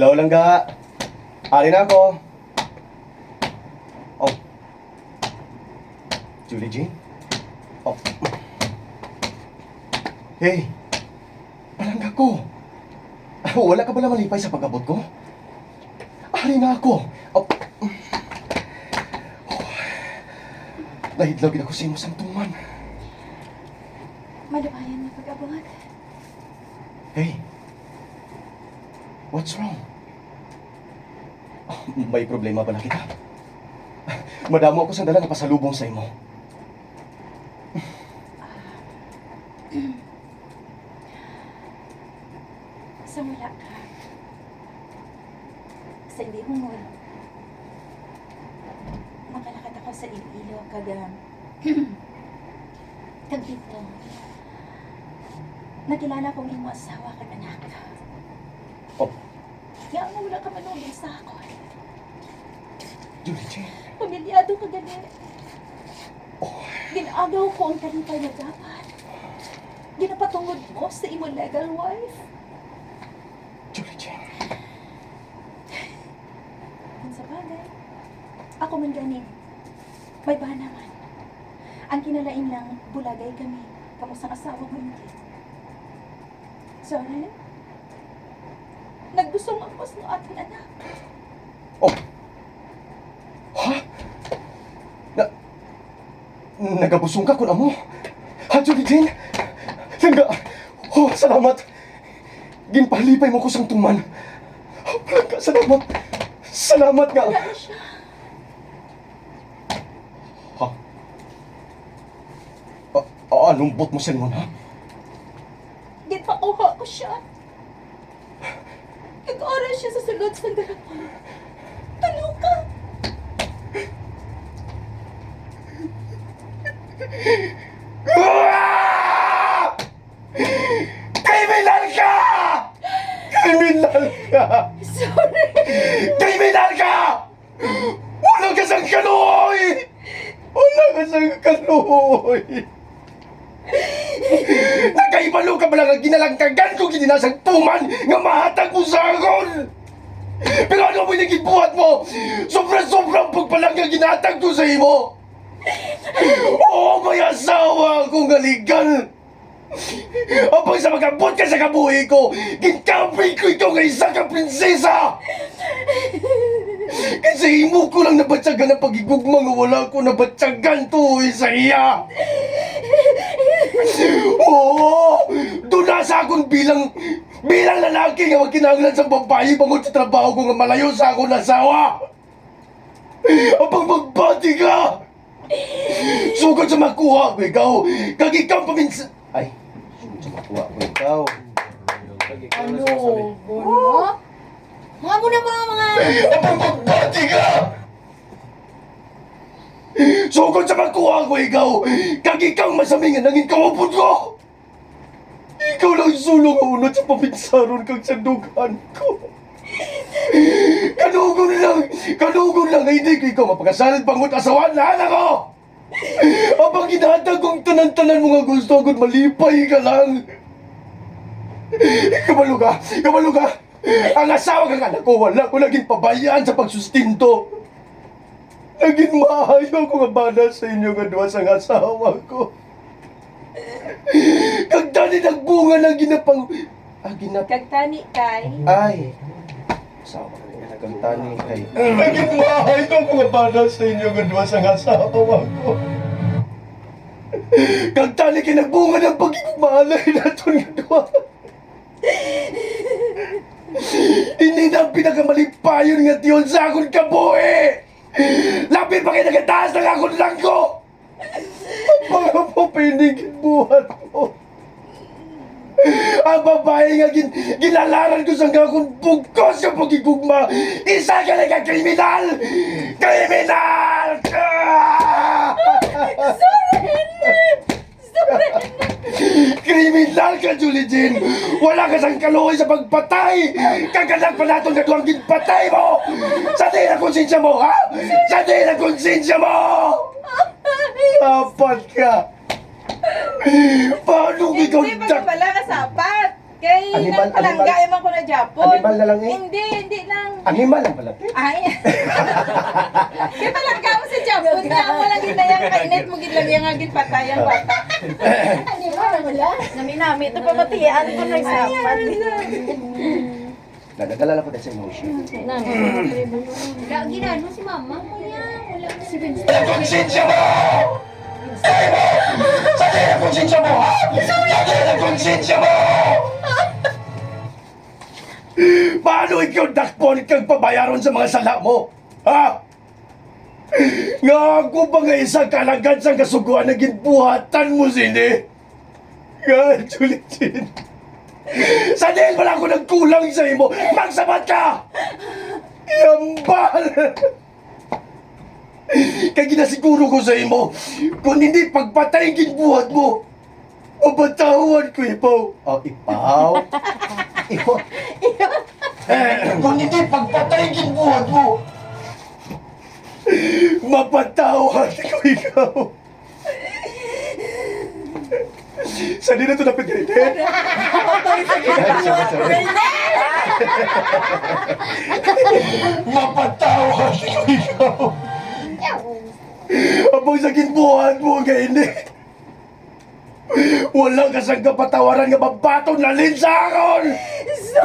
Hello, langga. Ari na ako. Oh. Julie Jean? Oh. Hey. Palangga ko. Ah, Wala ka ba malipay sa pag-abot ko? Ari na ako. Oh. Oh. Nahidlaw ako sa imo sang tuman. Malubayan na pag-abot. Hey. What's wrong? May problema ba na kita? Madamo ako sa dala nga pasalubong sa imo. Sa wala ka. Sa hindi hungol. Makalakad ako sa Iloilo kaga... kag dito. Nakilala kong imo asawa kag anak. Kaya nga wala ka manulong sa ako. Julie Jean. Pamilyado ka gani. Oh, Ginagaw ko ang kalipay na dapat. Ginapatungod mo sa imo legal wife. Julie Jean. Kung sa bagay, ako man gani. May bahan naman. Ang kinalain lang, bulagay kami. Tapos ang asawa mo hindi. Sorry? Naggusto ang mas ng ating anak. Oh. Ha? Na... Nagabusong ka kun amo. Ha, Julie Jean? Langga. Oh, salamat. Ginpalipay mo ko sang tuman. Oh, Langga, salamat. Salamat nga. Wala siya. Ha? Ah, ah, lumbot mo sa limon, ha? Gitauha ko siya. Nag-oras siya sa sulod sa garapon. Tulo ka! Kriminal ka! Kriminal ka! Sorry! Kriminal ka! Wala ka sang kanuhoy! Wala ka sang kanuhoy! Nakaibalo ka pala nga ginalangkagan ko gininasang tuman nga mahatag mo sa agon! Pero ano mo yung gibuhat mo? Sobra-sobrang pagpalang nga ginatag ko sa imo! Oo, may asawa akong galigan! Apang sa magabot ka sa kabuhi ko, ginkampay ko ikaw nga isa ka prinsesa! Kasi imo ko lang nabatsagan ang pagigugma nga wala ko nabatsagan to sa iya! Oo! Doon nasa akong bilang bilang lalaki nga magkinahanglan sa babae bangod sa trabaho ko nga malayo sa akong asawa! Apang magbati ka! Sugod sa makuha ko ikaw! Kag ikaw paminsan... Ay, sugod sa makuha ko ikaw. Ano? Bono? Mga mo na mga mga... Apang magbati ka! Sugod sa makuha ko ikaw! Kag ikaw masaming nga nanging kaupod ko! Ikaw lang sulong nga unod sa pabinsaron kag sandugan ko! Kanugon lang! Kanugon lang nga hindi ko ikaw mapakasalan pangut asawan na anak ko! Apang ginatag kong tanan-tanan mga gusto agad malipay ka lang! Kabalo ka! Kabalo ka! Ang asawa kang anak ko wala ko naging pabayaan sa pagsustinto! Naging maayo ko nga bana sa inyo nga duwa sa asawa ko. Kag tani nagbunga ng ginapang... Ah, ginap... Kagtani kay... Ay! Asawa ko nga kag tani kay... Naging maayo ko nga bana sa inyo nga duwa sa asawa ko. Kag tani kay nagbunga ng pagigmaalay naton nga duwa. Hindi na ang pinakamalipayon nga tiyon sa akong kabuhi! Lapit pa kayo nagataas ng akong po pinigin buhat mo! Ang babae nga gin, ginalaran ko sa akong bugkos sa pagigugma! Isa ka na ka kriminal! Kriminal! Ah! Kriminal ka, Julie Jean! Wala ka sang kaluoy sa pagpatay! Kaganak pa natin na duwang ginpatay mo! Sa di na konsensya mo, ha? Sa di na konsensya mo! Apat ka! Paano ikaw Hindi dak... pala kasapat! Kay Animal, nang palangga animal. eman ko na Japon. Animal na lang eh. Hindi, hindi lang. Animal ang pala. Ay. Kaya palangga mo sa Japon nga mo lang ginayang kainit mo ginlagyan nga ginpatay ang bata. Ano ba na wala? Nami-nami ito pamatiyaan ko na isapan. Nadadala lang ko dahil sa emotion. Wala, ginano si mama. Wala, wala. Si Vince. Konsensya mo! Sakay ang konsensya mo, ha? Sakay ang konsensya mo! Paano ikaw dakpon kang pabayaron sa mga sala mo? Ha? Nga ako pa nga isang kalagad sa kasuguan na ginbuhatan mo sini. Nga, Julitin. Sa dahil wala ako nagkulang sa imo, magsabat ka! Yambal! Kaya ginasiguro ko sa imo, kung hindi pagpatay ginbuhat mo, o batawan ko ipaw. Oh, ipaw? Eh, kung hindi pagpatay ginbuhat mo, mapatawad ko ikaw. Sa di na ito napit ganito? Mapatawad ko ikaw. Abang sa ginbuhat mo, kaya hindi. Wala ka sa kapatawaran nga babato na linsakon! した